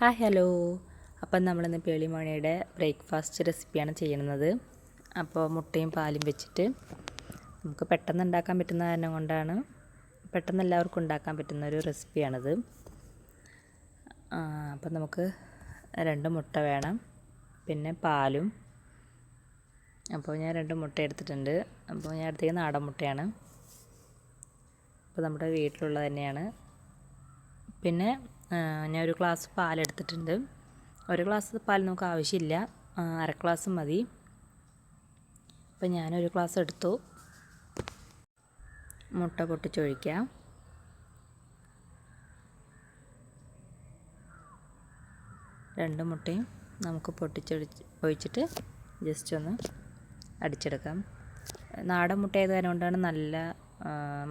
Hi hello. അപ്പം നമ്മളിന്ന് പേളിമോണിയുടെ breakfast റെസിപ്പിയാണ് ചെയ്യുന്നത്. അപ്പോൾ മുട്ടയും പാലും വെച്ചിട്ട് നമുക്ക് പെട്ടെന്ന് ഉണ്ടാക്കാൻ പറ്റുന്ന കാരണം കൊണ്ടാണ് പെട്ടെന്ന് എല്ലാവർക്കും ഉണ്ടാക്കാൻ പറ്റുന്ന ഒരു റെസിപ്പിയാണിത്. അപ്പം നമുക്ക് രണ്ട് മുട്ട വേണം പിന്നെ പാലും. അപ്പോൾ ഞാൻ രണ്ട് മുട്ട എടുത്തിട്ടുണ്ട്. അപ്പോൾ ഞാൻ എടുത്തേക്ക് നാടൻ മുട്ടയാണ്. അപ്പോൾ നമ്മുടെ വീട്ടിലുള്ളത് തന്നെയാണ്. പിന്നെ ഞാൻ ഒരു ഗ്ലാസ് പാലെടുത്തിട്ടുണ്ട്. ഒരു ഗ്ലാസ് പാൽ നമുക്ക് ആവശ്യമില്ല. അര ഗ്ലാസ് മതി. അപ്പം ഞാനൊരു ഗ്ലാസ് എടുത്തു. മുട്ട പൊട്ടിച്ചൊഴിക്കാം. രണ്ട് മുട്ടയും നമുക്ക് പൊട്ടിച്ചൊഴിച്ച് ഒഴിച്ചിട്ട് ജസ്റ്റ് ഒന്ന് അടിച്ചെടുക്കാം. നാടൻ മുട്ട ആയത് കാരണം കൊണ്ടാണ് നല്ല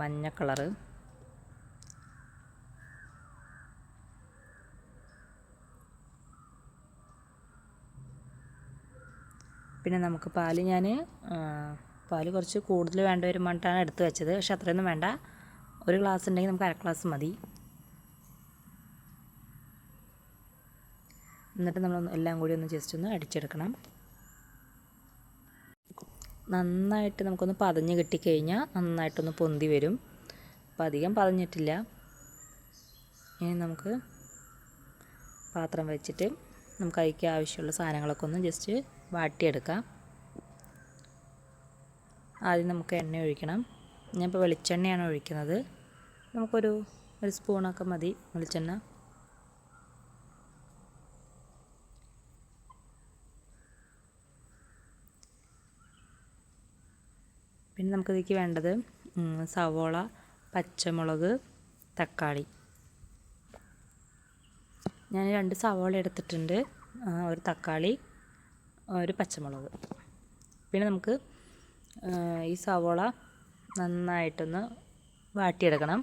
മഞ്ഞ കളറ് പിന്നെ നമുക്ക് പാൽ ഞാൻ പാൽ കുറച്ച് കൂടുതൽ വേണ്ട ഒരു മണ്ടാണ് എടുത്ത് വെച്ചത്. പക്ഷെ അത്രയൊന്നും വേണ്ട. ഒരു ഗ്ലാസ് ഉണ്ടെങ്കിൽ നമുക്ക് അര ഗ്ലാസ് മതി. എന്നിട്ട് നമ്മൾ എല്ലാം കൂടി ഒന്ന് ജസ്റ്റ് ഒന്ന് അടിച്ചെടുക്കണം. നന്നായിട്ട് നമുക്കൊന്ന് പതഞ്ഞ് കിട്ടിക്കഴിഞ്ഞാൽ നന്നായിട്ടൊന്ന് പൊന്തി വരും. അപ്പം അധികം പതഞ്ഞിട്ടില്ല. ഇനി നമുക്ക് പാത്രം വെച്ചിട്ട് നമുക്ക് അതിക്ക് ആവശ്യമുള്ള സാധനങ്ങളൊക്കെ ഒന്ന് ജസ്റ്റ് വാട്ടിയെടുക്കാം. ആദ്യം നമുക്ക് എണ്ണ ഒഴിക്കണം. ഞാനിപ്പോൾ വെളിച്ചെണ്ണയാണ് ഒഴിക്കുന്നത്. നമുക്കൊരു ഒരു സ്പൂണൊക്കെ മതി വെളിച്ചെണ്ണ. പിന്നെ നമുക്കിതിലേക്ക് വേണ്ടത് സവോള പച്ചമുളക് തക്കാളി. ഞാൻ രണ്ട് സവോള എടുത്തിട്ടുണ്ട്. ഒരു തക്കാളി ഒരു പച്ചമുളക്. പിന്നെ നമുക്ക് ഈ സവോള നന്നായിട്ടൊന്ന് വാട്ടിയെടുക്കണം.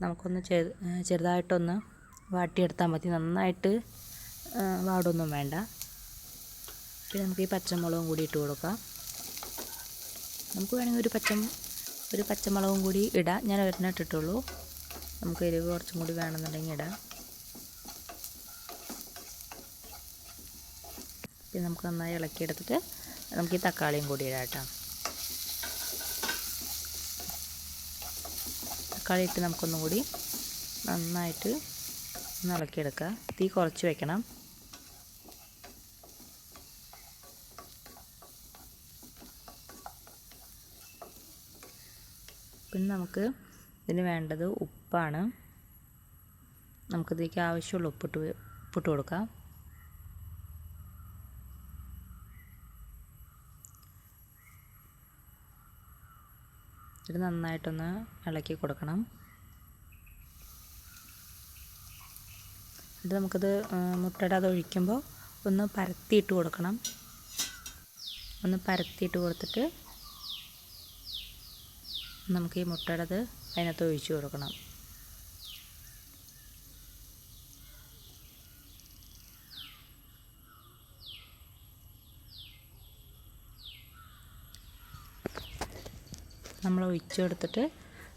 നമുക്കൊന്ന് ചെറു ചെറുതായിട്ടൊന്ന് വാട്ടിയെടുത്താൽ മതി. നന്നായിട്ട് വാടൊന്നും വേണ്ട. പിന്നെ നമുക്ക് ഈ പച്ചമുളകും കൂടി ഇട്ട് കൊടുക്കാം. നമുക്ക് വേണമെങ്കിൽ ഒരു പച്ച ഒരു പച്ചമുളകും കൂടി ഇടാം. ഞാൻ ഒരെണ്ണം ഇട്ടിട്ടുള്ളൂ. നമുക്ക് എരിവ് കുറച്ചും കൂടി വേണമെന്നുണ്ടെങ്കിൽ ഇടാം. പിന്നെ നമുക്ക് നന്നായി ഇളക്കിയെടുത്തിട്ട് നമുക്ക് ഈ തക്കാളിയും കൂടി ഇടാം കേട്ടോ. തക്കാളി ഇട്ട് നമുക്കൊന്നും കൂടി നന്നായിട്ട് ഒന്ന് ഇളക്കിയെടുക്കുക തീ കുറച്ച് വെക്കണം. പിന്നെ നമുക്ക്. ഇതിന് വേണ്ടത് ഉപ്പാണ്. നമുക്കിതിലേക്ക് ആവശ്യമുള്ള ഉപ്പിട്ട് ഉപ്പിട്ട് കൊടുക്കാം. ഇത് നന്നായിട്ടൊന്ന് ഇളക്കി കൊടുക്കണം. എന്നിട്ട് നമുക്കിത് മുട്ടയുടെ അത് ഒഴിക്കുമ്പോൾ ഒന്ന് പരത്തിയിട്ട് കൊടുക്കണം. ഒന്ന് പരത്തിയിട്ട് കൊടുത്തിട്ട് നമുക്ക് ഈ മുട്ടയുടേത് അതിനകത്ത് ഒഴിച്ചു കൊടുക്കണം. നമ്മൾ ഒഴിച്ചു കൊടുത്തിട്ട്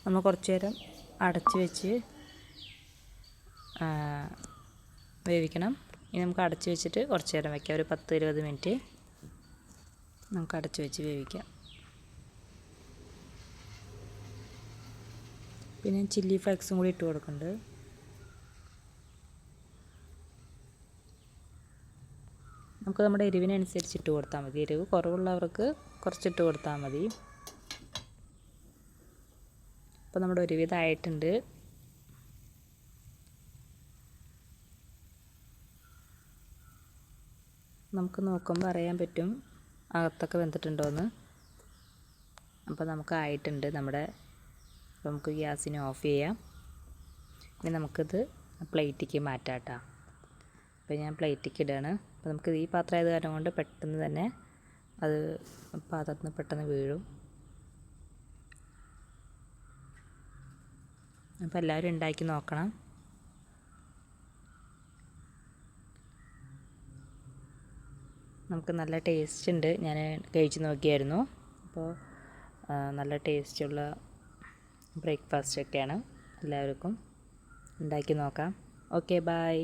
നമ്മൾ കുറച്ച് നേരം അടച്ച് വെച്ച് വേവിക്കണം. ഇനി നമുക്ക് അടച്ച് വെച്ചിട്ട് കുറച്ച് നേരം വയ്ക്കാം ഒരു പത്ത് ഇരുപത് മിനിറ്റ് നമുക്ക് അടച്ച് വെച്ച് വേവിക്കാം. പിന്നെ ചില്ലി ഫ്ലേക്സും കൂടി ഇട്ട് കൊടുക്കുന്നുണ്ട് നമുക്ക് നമ്മുടെ എരിവിനനുസരിച്ച് ഇട്ട് കൊടുത്താൽ മതി. എരിവ് കുറവുള്ളവർക്ക് കുറച്ചിട്ട് കൊടുത്താൽ മതി. അപ്പോൾ നമ്മുടെ ഒരു വിധമായിട്ടുണ്ട് നമുക്ക് നോക്കുമ്പോൾ അറിയാൻ പറ്റും അകത്തൊക്കെ വെന്തിട്ടുണ്ടോ എന്ന് അപ്പോൾ നമുക്ക് ആയിട്ടുണ്ട് നമ്മുടെ അപ്പോൾ നമുക്ക് ഗ്യാസിനെ ഓഫ് ചെയ്യാം. ഇനി നമുക്കിത് പ്ലേറ്റിക്ക് മാറ്റാം കേട്ടോ. അപ്പോൾ ഞാൻ പ്ലേറ്റിക്ക് ഇടുകയാണ് അപ്പോൾ നമുക്ക് ഈ പാത്രം ആയത് കാരണം കൊണ്ട് പെട്ടെന്ന് തന്നെ അത് പാത്രത്തിന് പെട്ടെന്ന് വീഴും. അപ്പോൾ എല്ലാവരും ഉണ്ടാക്കി നോക്കണം. നമുക്ക് നല്ല ടേസ്റ്റ് ഉണ്ട്. ഞാൻ കഴിച്ച് നോക്കിയായിരുന്നു. അപ്പോൾ നല്ല ടേസ്റ്റുള്ള ബ്രേക്ക്ഫാസ്റ്റ് ഒക്കെയാണ് എല്ലാവർക്കും ഉണ്ടാക്കി നോക്കാം. Okay bye